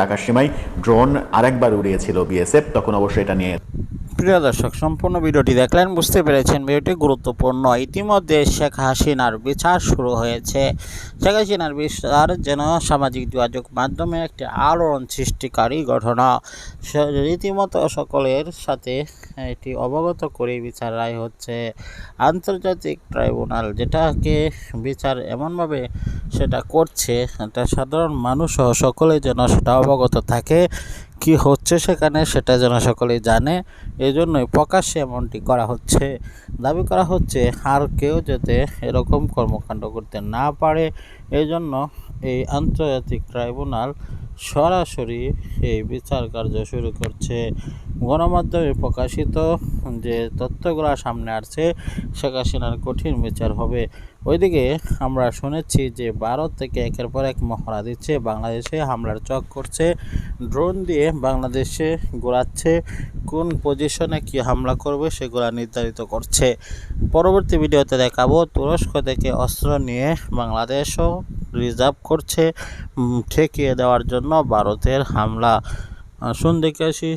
আকাশ সীমায় ড্রোন আরেকবার উড়িয়েছিল বিএসএফ তখন অবশ্য এটা নিয়ে প্রিয় দর্শক, সম্পূর্ণ ভিডিওটি দেখলেন বুঝতে পেরেছেন ভিডিওটি গুরুত্বপূর্ণ। ইতিমধ্যে শেখ হাসিনার বিচার শুরু হয়েছে। শেখ হাসিনার বিচার যেন সামাজিক যোগাযোগ মাধ্যমে একটি আলোড়ন সৃষ্টিকারী ঘটনা। রীতিমতো সকলের সাথে এটি অবগত করে বিচার রায় হচ্ছে। আন্তর্জাতিক ট্রাইব্যুনাল যেটাকে বিচার এমনভাবে সেটা করছে এটা সাধারণ মানুষসহ সকলে যেন সেটা অবগত থাকে। কি হচ্ছে সেখানে সেটা যেন সকলেই জানে। এই জন্যই প্রকাশ্যে এমনটি করা হচ্ছে। দাবি করা হচ্ছে আর কেউ যাতে এরকম কর্মকাণ্ড করতে না পারে। এই জন্য এই আন্তর্জাতিক ট্রাইব্যুনাল সরাসরি এই বিচার কার্য শুরু করছে। গণমাধ্যমে প্রকাশিত যে তথ্যগুলো সামনে আসছে, শেখ হাসিনার কঠিন বিচার হবে। ওইদিকে আমরা শুনেছি যে ভারত থেকে একের পর এক মহড়া দিচ্ছে, বাংলাদেশে হামলার চক করছে, ড্রোন দিয়ে বাংলাদেশে ঘোরাচ্ছে কোন পজিশনে কি হামলা করবে সেগুলো নির্ধারিত করছে। পরবর্তী ভিডিওতে দেখাবো তুরস্ক থেকে অস্ত্র নিয়ে বাংলাদেশও রিজার্ভ করছে ঠেকিয়ে দেওয়ার জন্য ভারতের হামলা। দেখে আসি